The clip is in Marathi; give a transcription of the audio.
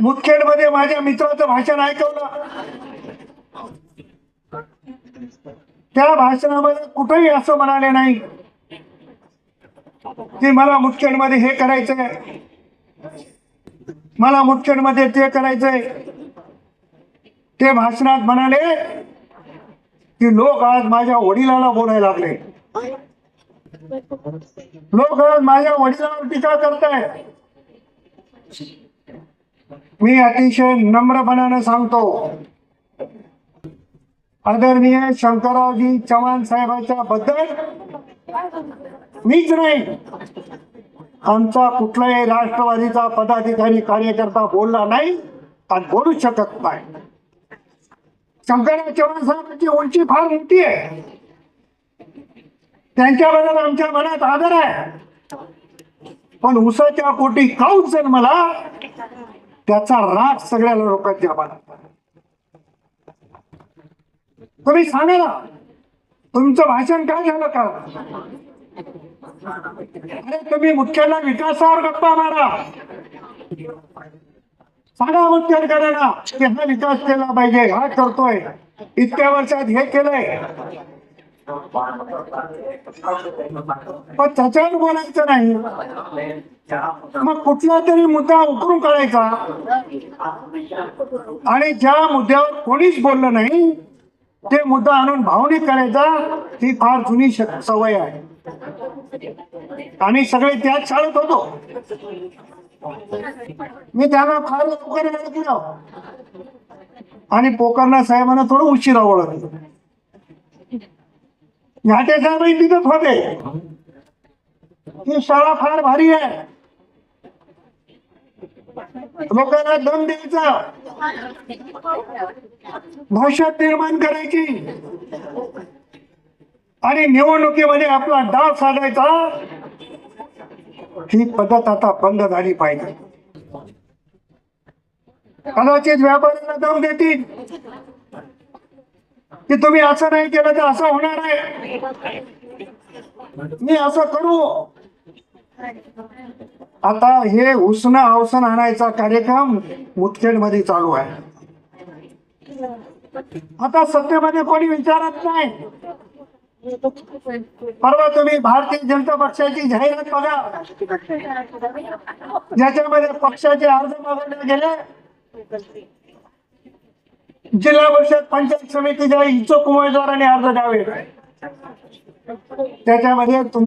मुदखेडमध्ये माझ्या मित्राचं भाषण ऐकवलं. त्या भाषणामध्ये कुठेही असं म्हणाले नाही. की मला मुदखेडमध्ये हे करायचंय. मला मुदखेडमध्ये ते करायचंय. ते भाषणात म्हणाले की लोक आज माझ्या वडिलाला बोलायला लागले. लोक आज माझ्या वडिलांवर टीका करताय मी अतिशय नम्रपणाने सांगतो. आदरणीय शंकररावजी चव्हाण साहेबांच्या बद्दल मीच नाही. आमचा कुठलाही राष्ट्रवादीचा पदाधिकारी कार्यकर्ता बोलला नाही आणि बोलू शकत नाही. शंकरराव चव्हाण साहेबांची उंची फार मोठी आहे. त्यांच्याबद्दल आमच्या मनात आदर आहे. पण उसाच्या पोटी काऊच जर मला? त्याचा राग सगळ्या लोकांच्या मनात तुम्ही सांगा ना तुमचं भाषण काय झालं का? अरे तुम्ही मुख्याला विकासावर गप्पा मारा. सांगा मुख्याधिकाऱ्यांना की हा विकास केला पाहिजे हा करतोय. इतक्या वर्षात हे केलंय. पण त्याच्यावर बोलायचं नाही. मग कुठला तरी मुद्दा उकरून काढायचा. आणि ज्या मुद्द्यावर कोणीच बोललं नाही ते मुद्दा आणून भावनिक करायचा ही फार जुनी सवय आहे. आम्ही सगळे त्याच शाळेत होतो. मी त्यांना फार लवकर ओळखलं आणि पोकरना साहेबांना थोडं उशिरा ओळखलं. घाटे साहेबही तिथंच होते. ही शाळा फार भारी आहे. लोकांना दम द्यायचा. भविष्यात निर्माण करायची. आणि निवडणुकीमध्ये आपला डाव साधायचा. ही पद्धत आता बंद झाली पाहिजे. कदाचित व्यापाऱ्यांना दम देतील. की तुम्ही असं नाही केलं तर असं होणार आहे. मी असं करू. आता हे उष्ण अवसन आणायचा कार्यक्रम मुदखेडमध्ये चालू आहे. आता सत्तेमध्ये कोणी विचारत नाही. परवा तुम्ही भारतीय जनता पक्षाची जाहिरात बघा. ज्याच्यामध्ये पक्षाचे अर्ज मागवले गेले. जिल्हा परिषद पंचायत समितीच्या इच्छुक उमेदवारांनी अर्ज द्यावे. त्याच्यामध्ये